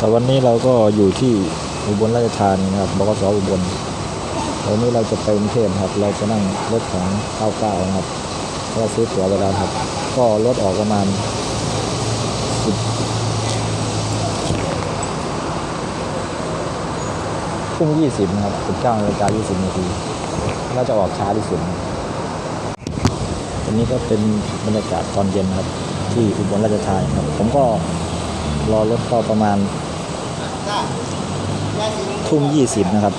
แต่วันนี้เราก็อยู่ที่อุบลราชธานีนะครับบกสอุบลวันนี้เราจะไปกรุงเทพครับ เราจะนั่งรถของ99นะครับก็ซื้อตั๋วไปแล้วครับ ก็รถออกประมาณสิบทุ่มยี่สิบนะครับสิบเก้านาฬิกายี่สิบนาทีน่าจะออกช้าที่สุดวันนี้ก็เป็นบรรยากาศตอนเย็นครับ ที่อุบลราชธานีครับ ผมก็รอรถก็ประมาณ ทุ่มยี่สิบนะครับ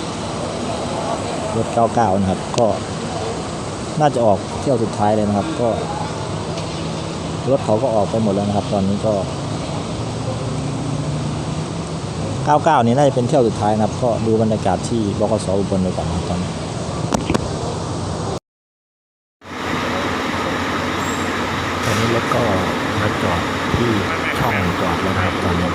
รถ99นะครับ ก็น่าจะออกเที่ยวสุดท้ายเลยนะครับ ก็ รถเขาก็ออกไปหมดแล้วนะครับ ตอนนี้ก็99นี้น่าจะเป็นเที่ยวสุดท้ายนะครับ ก็ดูบรรยากาศที่บกสอุบลไปก่อนนครับตอนนี้ ตอนนี้รถก็มาจอดที่ช่องจอดแล้วนะครับตอนนี้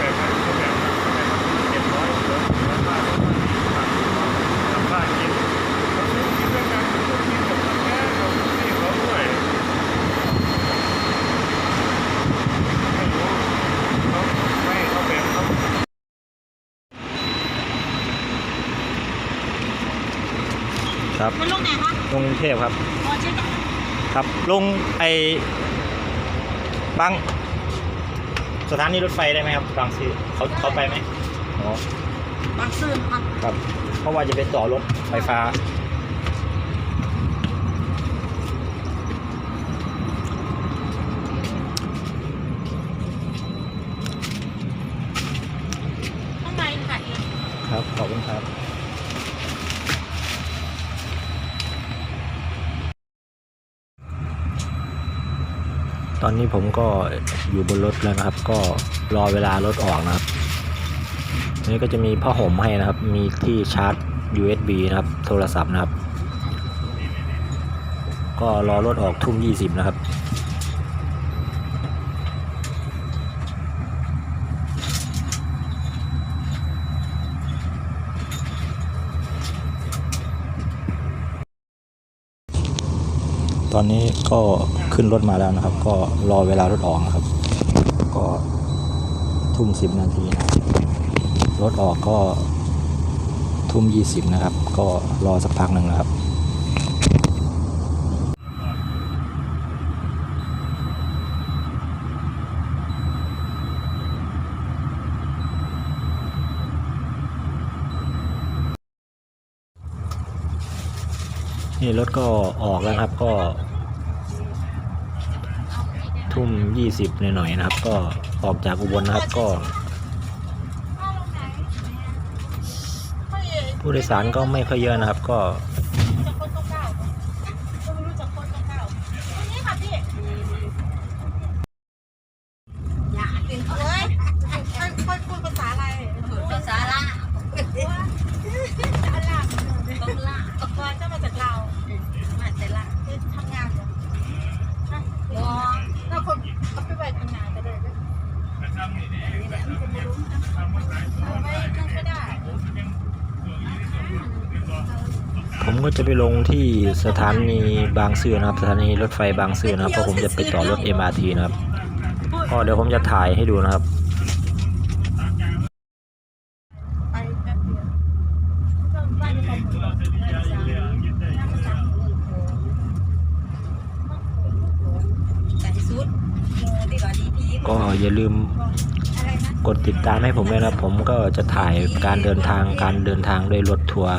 ครับมันลงไหนคะลงกรุงเทพครับอ๋อใช่ไหมครับลงไอ้บางสถานีรถไฟได้ไหมครับบางซื่อเขาเขาไปไหมอ๋อบางซื่อค่ะครับ เพราะว่าจะไปต่อรถไฟฟ้า ข้างในค่ะครับขอบคุณครับ อนนี้ผมก็อยู่บนรถแล้วนะครับ ก็รอเวลารถออกนะครับนี่ก็จะมีผ้าห่มให้นะครับ มีที่ชาร์จ USB นะครับ โทรศัพท์นะครับ ก็รอรถออกทุ่ม 20 นะครับ ตอนนี้ก็ขึ้นรถมาแล้วนะครับ ก็รอเวลารถออกนะครับ ก็ทุ่มสิบนาทีนะครับรถออกก็ทุ่มยี่สิบนะครับ ก็รอสักพักหนึ่งนะครับ นี่รถก็ออกแล้วครับก็ ทุ่มยี่สิบหน่อยๆนะครับ ก็ออกจากอุบลนะครับก็ ผู้โดยสารก็ไม่ค่อยเยอะนะครับ ก็ จะคนเก้าๆก็ไม่รู้จักคนเก้าๆตรงนี้ค่ะพี่อย่าเป็นเอ้ยค่อยค่อยพูดภาษาอะไรภาษาละภาษาละต้องละก่อนจะมาจากเรามาแต่ละคือทำงานเหรอใช่ถ้าคนเอาไปไว้ทำงานก็ได้ด้วยเอาไว้นั่งก็ได้ ผมก็จะไปลงที่สถานีบางซื่อนะครับ สถานีรถไฟบางซื่อนะครับเพราะผมจะไปต่อรถ MRT นะครับก็เดี๋ยวผมจะถ่ายให้ดูนะครับก็อย่าลืมกดติดตามให้ผมด้วยนะผมก็จะถ่ายการเดินทางการเดินทางด้วยรถทัวร์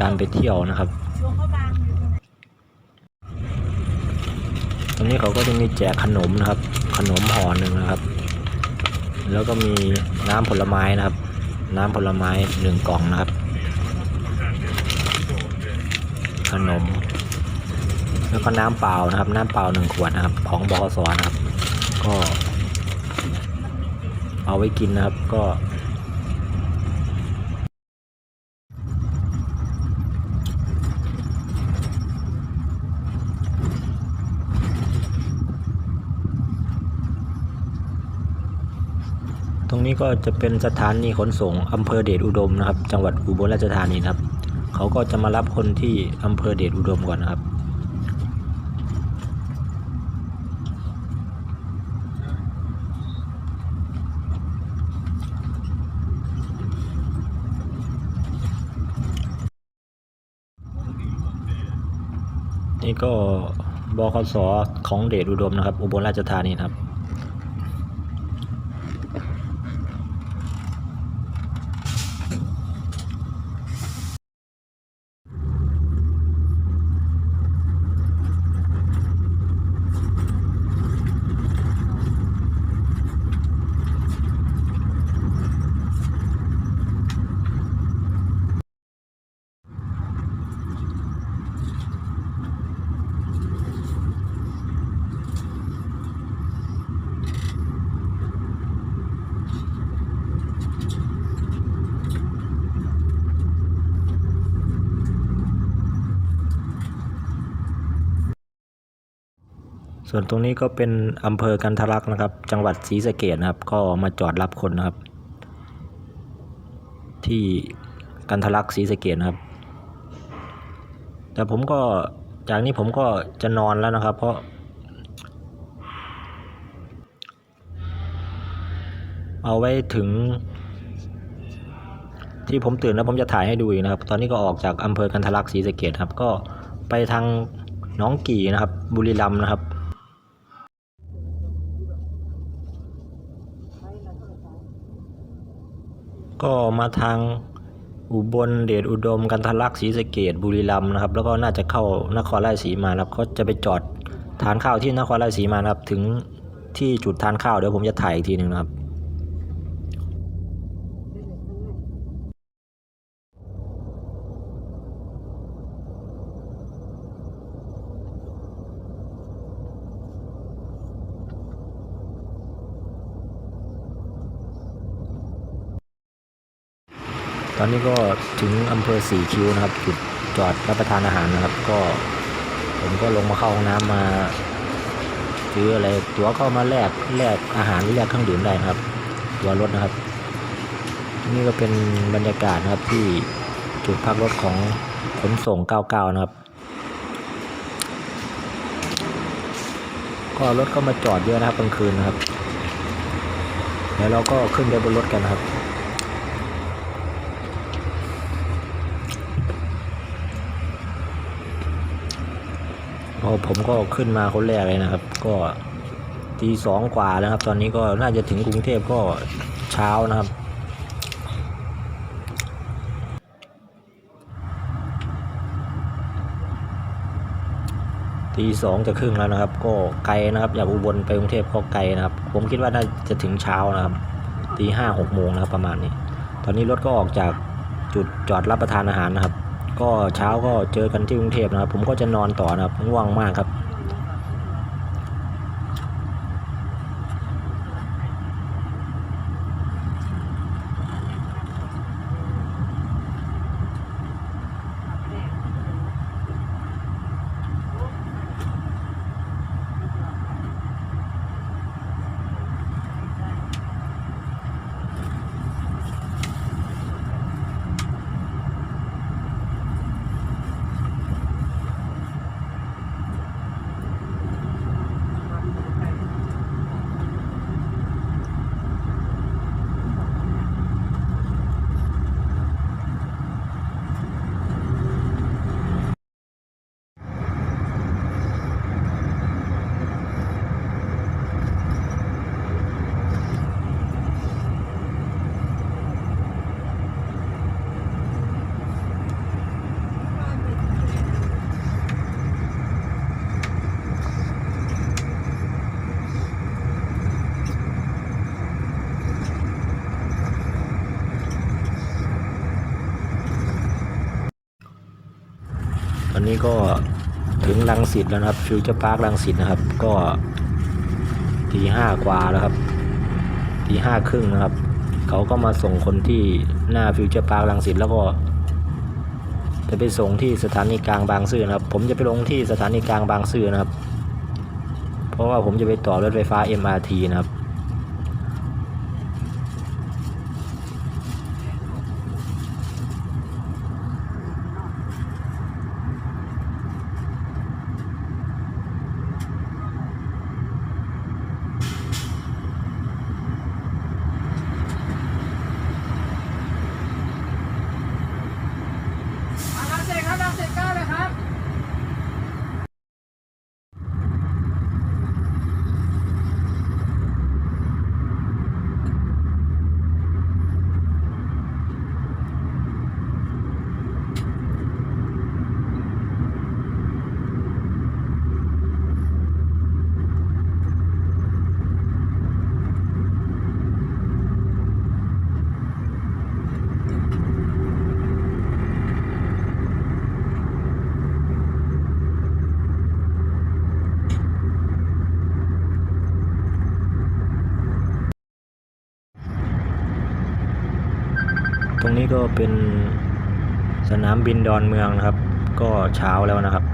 การไปเที่ยวนะครับหลวงพ่อบางตรงนี้เขาก็จะมีแจกขนมนะครับ ขนมห่อหนึ่งนะครับ แล้วก็มีน้ำผลไม้นะครับ น้ำผลไม้หนึ่งกล่องนะครับ ขนม แล้วก็น้ำเปล่านะครับ น้ำเปล่าหนึ่งขวดนะครับ ของบกสนะครับ ก็ เอาไว้กินนะครับก็ นี้ก็จะเป็นสถานีขนส่งอำเภอเดชอุดมนะครับ จังหวัดอุบลราชธานีนะครับ เขาก็จะมารับคนที่อำเภอเดชอุดมก่อนนะครับนี่ก็บขสของเดชอุดมนะครับ อุบลราชธานีครับ ส่วนตรงนี้ก็เป็นอำเภอกันทะลักนะครับ จังหวัดศรีสะเกดนะครับ ก็มาจอดรับคนนะครับ ที่กันทะลักศรีสะเกดนะครับ แต่ผมก็จากนี้ผมก็จะนอนแล้วนะครับ เพราะ เอาไว้ถึง ที่ผมตื่นแล้วผมจะถ่ายให้ดูอีกนะครับ ตอนนี้ก็ออกจากอำเภอกันทะลักศรีสะเกดครับ ก็ไปทางน้องกี่นะครับ บุรีรัมย์นะครับ ก็มาทางอุบลเดชอุดมกันทะลักศรีสะเกดบุรีรัมย์นะครับ แล้วก็น่าจะเข้านครราชสีมาครับก็จะไปจอดทานข้าวที่นครราชสีมาครับ ถึงที่จุดทานข้าวเดี๋ยวผมจะถ่ายอีกทีหนึ่งนะครับ ตอนนี้ก็ถึงอำเภอสีคิ้วนะครับจุดจอดรับประทานอาหารนะครับ ก็ผมก็ลงมาเข้าห้องน้ำมาซื้ออะไรตั๋วก็มาแลกแลกอาหารแลกเครื่องดื่มได้นะครับ ตั๋วรถนะครับ นี่ก็เป็นบรรยากาศนะครับที่จุดพักรถของขนส่ง 99 นะครับ ก็รถก็มาจอดเยอะนะครับกลางคืนนะครับ แล้วเราก็ขึ้นไปบนรถกันนะครับ ผมก็ขึ้นมาคนแรกเลยนะครับ ก็ตีสองกว่าแล้วครับ ตอนนี้ก็น่าจะถึงกรุงเทพก็เช้านะครับตีสองจะครึ่งแล้วนะครับ ก็ไกลนะครับจากอุบลไปกรุงเทพก็ไกลนะครับ ผมคิดว่าน่าจะถึงเช้านะครับตีห้าหกโมงนะครับประมาณนี้ ตอนนี้รถก็ออกจากจุดจอดรับประทานอาหารนะครับ ก็เช้าก็เจอกันที่กรุงเทพนะครับ ผมก็จะนอนต่อนะครับง่วงมากครับ นี้ก็ถึงลังสิตแล้วนะครับฟิวเจอร์พาร์คลังสิตนะครับ ก็ตีห้ากว่าแล้วครับตีห้าครึ่งนะครับ เขาก็มาส่งคนที่หน้าฟิวเจอร์พาร์คลังสิตแล้วก็จะไปส่งที่สถานีกลางบางซื่อนะครับ ผมจะไปลงที่สถานีกลางบางซื่อนะครับ เพราะว่าผมจะไปต่อรถไฟฟ้า MRT นะครับ ตรงนี้ก็เป็นสนามบินดอนเมืองนะครับ ก็เช้าแล้วนะครับ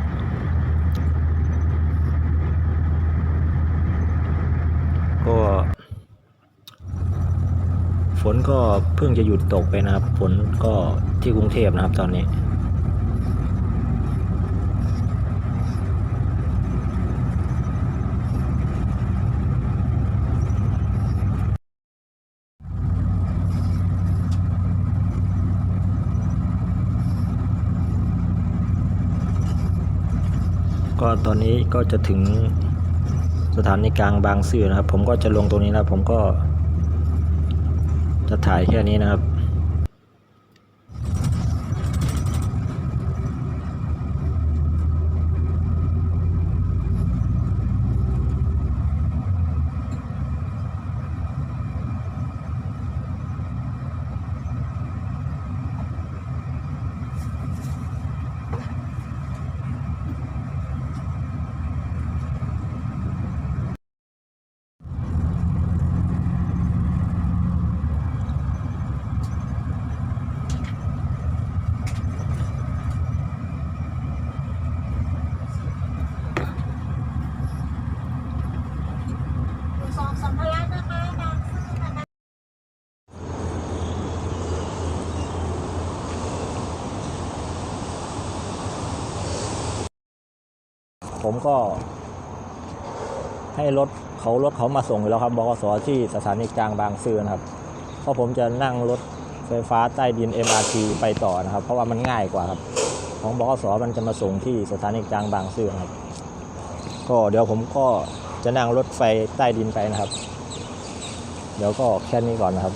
ก็ฝนก็เพิ่งจะหยุดตกไปนะครับ ฝนก็ที่กรุงเทพนะครับตอนนี้ ก็ ตอนนี้ก็จะถึงสถานีกลางบางซื่อนะครับ ผมก็จะลงตรงนี้นะครับผมก็จะถ่ายแค่นี้นะครับ สองสัมภาระนะคะบางซื่อนะคะ ผมก็ ให้รถเขารถเขามาส่งอยู่แล้วครับบกสที่สถานีกลางบางซื่อนะครับ เพราะผมจะนั่งรถไฟฟ้าใต้ดิน MRT ไปต่อนะครับ เพราะว่ามันง่ายกว่าครับ ของบกสมันจะมาส่งที่สถานีกลางบางซื่อนะครับ ก็เดี๋ยวผมก็จะนั่งรถไฟใต้ดินไปนะครับ เดี๋ยวก็แค่นี้ก่อนนะครับ